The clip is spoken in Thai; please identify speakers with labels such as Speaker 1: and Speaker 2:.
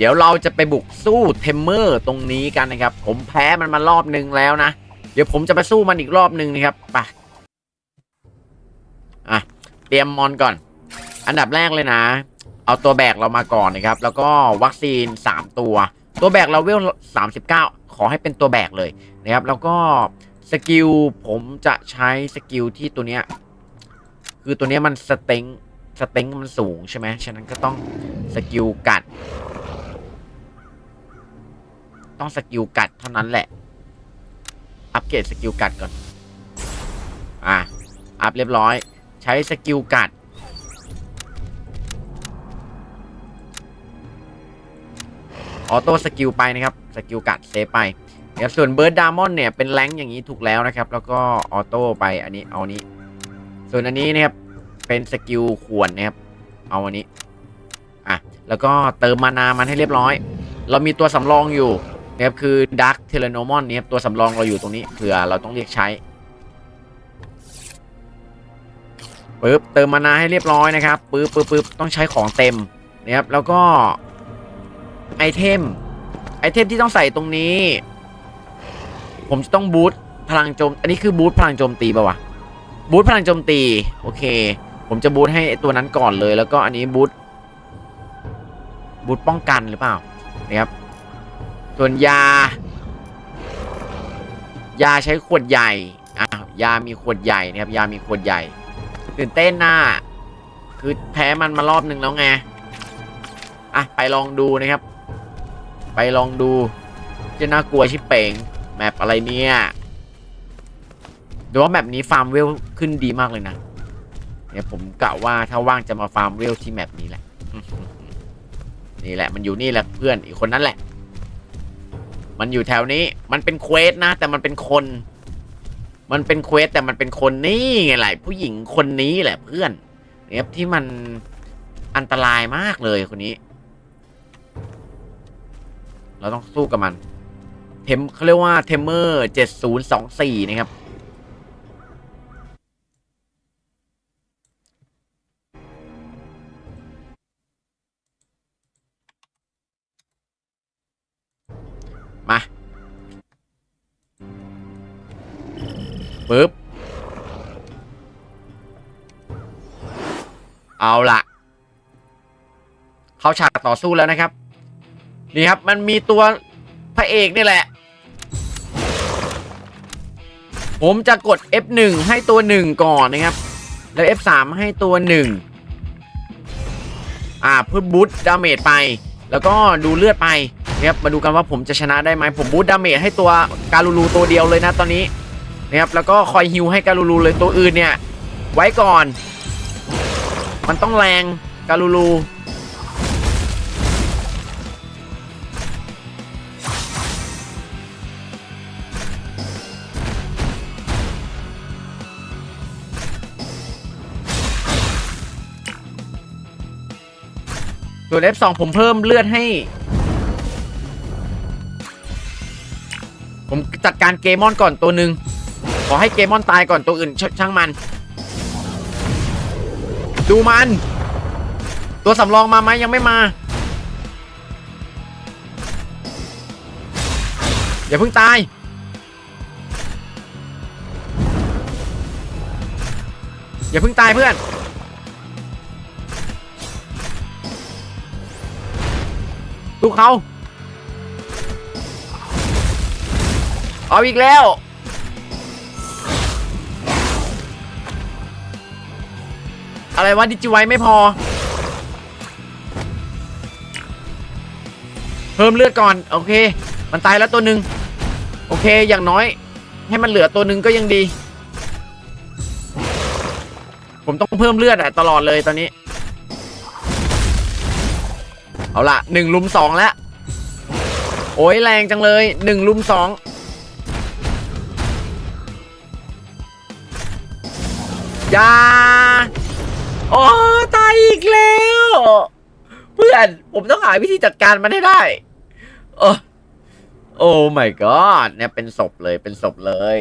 Speaker 1: เดี๋ยวเราจะไปบุกสู้เทมเมอร์ตรงนี้กันนะครับ ผมแพ้มันมารอบนึงแล้วนะ เดี๋ยวผมจะไปสู้มันอีกรอบนึงนะครับไปอะเตรียมมอนก่อน อันดับแรกเลยนะ เอาตัวแบกเรามาก่อนนะครับ แล้วก็วัคซีน 3 ตัว ตัวแบกเราเวล39 ขอให้เป็นตัวแบกเลยนะครับ แล้วก็สกิลผมจะใช้สกิลที่ตัวเนี้ยคือตัวเนี้ยมันสเต็งสเต็งมันสูงใช่ไหมฉะนั้นก็ต้องสกิลกัด ต้องสกิลกัดเท่านั้นแหละ อัปเกรดสกิลกัดก่อน อะ อัพเรียบร้อย ใช้สกิลกัด ออโต้สกิลไปนะครับ สกิลกัดเซฟไปเดี๋ยวส่วนเบิร์ดดามอนเนี่ยเป็นแรงอย่างนี้ถูกแล้วนะครับ แล้วก็ออโต้ไปอันนี้เอานี้ ส่วนอันนี้นะครับ เป็นสกิลขวนนะครับ เอาอันนี้ อะ แล้วก็เติมมานามันให้เรียบร้อย เรามีตัวสำรองอยู่ นะครับคือดักเทเลโนมอนเนี่ยตัวสำรองเราอยู่ตรงนี้เผื่อเราต้องเรียกใช้ปึ๊บเติมมานาให้เรียบร้อยนะครับปึ๊บปึ๊บปึ๊บต้องใช้ของเต็มนะครับแล้วก็ไอเทมไอเทมที่ต้องใส่ตรงนี้ ผมจะต้องบูทพลังโจม อันนี้คือบูทพลังโจมตีป่าวะบูทพลังโจมตีโอเค ผมจะบูทให้ไอตัวนั้นก่อนเลย แล้วก็อันนี้บูทบูทป้องกันหรือเปล่านะครับ ส่วนยา ยาใช้ขวดใหญ่อะยามีขวดใหญ่นะครับ ยามีขวดใหญ่ ตื่นเต้นน่าคือแพ้มันมารอบนึงแล้วไง อะ ไปลองดูนะครับ ไปลองดูจะน่ากลัวชิบเป่งแมปอะไรเนี่ยดูว่าแมปนี้ฟาร์มเวลขึ้นดีมากเลยนะ เนี่ยผมกะว่าถ้าว่างจะมาฟาร์มเวลที่แมปนี้แหละ นี่แหละมันอยู่นี่แหละเพื่อนอีกคนนั้นแหละ มันอยู่แถวนี้ มันเป็นเควสนะ แต่มันเป็นคน มันเป็นเควสแต่มันเป็นคนนี่ไงแหละผู้หญิงคนนี้แหละเพื่อนเนี่ยที่มันอันตรายมากเลยคนนี้ เราต้องสู้กับมัน เทมเขาเรียกว่าเทมเมอร์เจ็ดศูนย์สองสี่นะครับ ปึ๊บ เอาละเข้าฉากต่อสู้แล้วนะครับ นี่ครับมันมีตัวพระเอกนี่แหละ ผมจะกด F1 ให้ตัวหนึ่งก่อนนะครับ แล้ว F3 ให้ตัวหนึ่งอ่าเพื่อบูตดาเมจไป แล้วก็ดูเลือดไปนะครับมาดูกันว่าผมจะชนะได้ไหมผมบูตดาเมจให้ตัวการูรูตัวเดียวเลยนะตอนนี้ นะครับแล้วก็คอยฮิวให้การูรูเลยตัวอื่นเนี่ย ไว้ก่อน มันต้องแรงการูรูส่วน F2 ผมเพิ่มเลือดให้ ผมจัดการเกมอนก่อนตัวหนึ่ง ขอให้เกมอนตายก่อนตัวอื่นชช่างมัน ดูมัน ตัวสำรองมาไหมยังไม่มา อย่าเพิ่งตาย อย่าเพิ่งตายเพื่อนดูเขาเอาอีกแล้ว อะไรวะดิจิไวไม่พอ เพิ่มเลือดก่อน โอเค มันตายแล้วตัวหนึ่งโอเคอย่างน้อย ให้มันเหลือตัวหนึ่งก็ยังดี ผมต้องเพิ่มเลือดอะตลอดเลยตอนนี้ เอาละหนึ่งลุมสองแล้วโอ้ยแรงจังเลยหนึ่งลุมสองยา โอ้ตายอีกแล้ว เพื่อน ผมต้องหาวิธีจัดการมันให้ได้ โอ้โอ้ my god เนี่ยเป็นศพเลยเป็นศพเลย